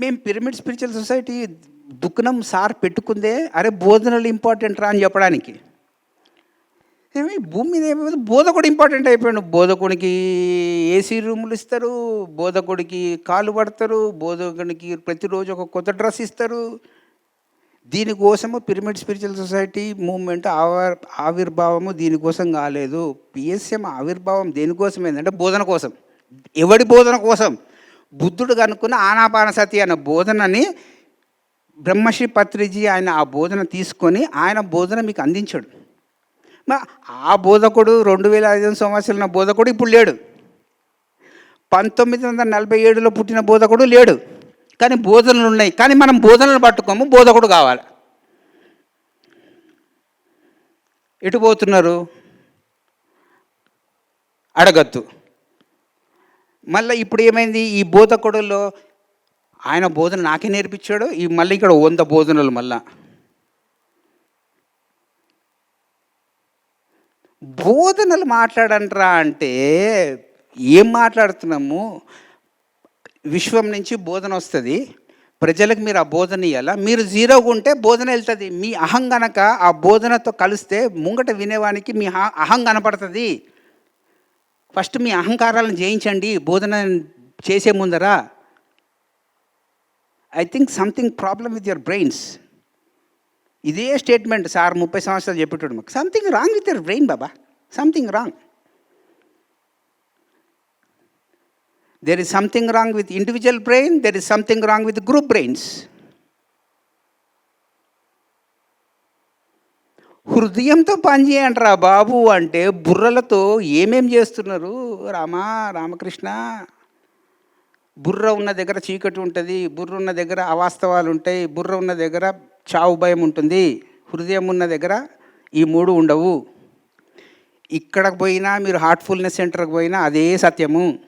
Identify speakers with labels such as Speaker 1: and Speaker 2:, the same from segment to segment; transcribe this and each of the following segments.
Speaker 1: మేము pyramid spiritual society దుఃఖనం sir పెట్టుకుందే అరే బోధనలు ఇంపార్టెంట్ రా అని చెప్పడానికి. ఏమి భూమి మీద ఏమైంది బోధకుడు ఇంపార్టెంట్ అయిపోయాడు. బోధకుడికి ఏసీ రూములు ఇస్తారు బోధకుడికి కాలు పడతారు బోధకుడికి ప్రతిరోజు ఒక కొత్త డ్రెస్ ఇస్తారు. దీనికోసము పిరమిడ్ స్పిరిచువల్ సొసైటీ మూవ్మెంట్ ఆవిర్ ఆవిర్భావము దీనికోసం కాలేదు. పిఎస్ఎం ఆవిర్భావం దేనికోసం? ఏంటంటే బోధన కోసం. ఎవడి బోధన కోసం? బుద్ధుడు కనుక్కున్న ఆనాపానసతి అనే బోధనని బ్రహ్మశ్రీ పత్రిజీ ఆయన ఆ బోధన తీసుకొని ఆయన బోధన మీకు అందించాడు. ఆ బోధకుడు రెండు వేల ఐదు సంవత్సరాల బోధకుడు ఇప్పుడు లేడు. పంతొమ్మిది వందల నలభై ఏడులో పుట్టిన బోధకుడు లేడు. కానీ బోధనలు ఉన్నాయి. కానీ మనం బోధనలు పట్టుకోము బోధకుడు కావాలి. ఎటు పోతున్నారు? అడగద్దు. మళ్ళీ ఇప్పుడు ఏమైంది? ఈ బోధకుడులో ఆయన బోధన నాకే నేర్పించాడు. ఈ మళ్ళీ ఇక్కడ వంద బోధనలు మళ్ళా. బోధనలు మాట్లాడంట్రా అంటే ఏం మాట్లాడుతున్నాము? విశ్వం నుంచి బోధన వస్తుంది. ప్రజలకు మీరు ఆ బోధన ఇవ్వాలా మీరు జీరోగా ఉంటే బోధన వెళ్తుంది. మీ అహం గనక ఆ బోధనతో కలిస్తే ముంగట వినేవానికి మీ అహం కనపడుతుంది. ఫస్ట్ మీ అహంకారాలను జయించండి బోధన చేసే ముందర. I think something problem with your brains ఇదే స్టేట్మెంట్ సార్ ముప్పై సంవత్సరాలు చెప్పేటోడు మాకు. Something wrong with your brain Baba. Something wrong there is something wrong with individual brain there is something wrong with group brains హృదయంతో పనిచేయండిరా బాబు అంటే బుర్రలతో ఏమేం చేస్తున్నారు? రామా రామకృష్ణ. బుర్ర ఉన్న దగ్గర చీకటి ఉంటుంది బుర్ర ఉన్న దగ్గర అవాస్తవాలు ఉంటాయి బుర్ర ఉన్న దగ్గర చావు భయం ఉంటుంది హృదయం ఉన్న దగ్గర ఈ మూడు ఉండవు. ఇక్కడికి పోయినా మీరు హార్ట్ఫుల్నెస్ సెంటర్కి పోయినా అదే సత్యము.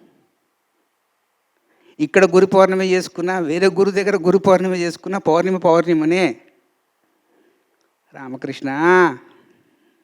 Speaker 1: ఇక్కడ గురు పౌర్ణమి చేసుకున్నా వేరే గురు దగ్గర గురు పౌర్ణమి చేసుకున్నా పౌర్ణమి పౌర్ణిమనే. రామకృష్ణ.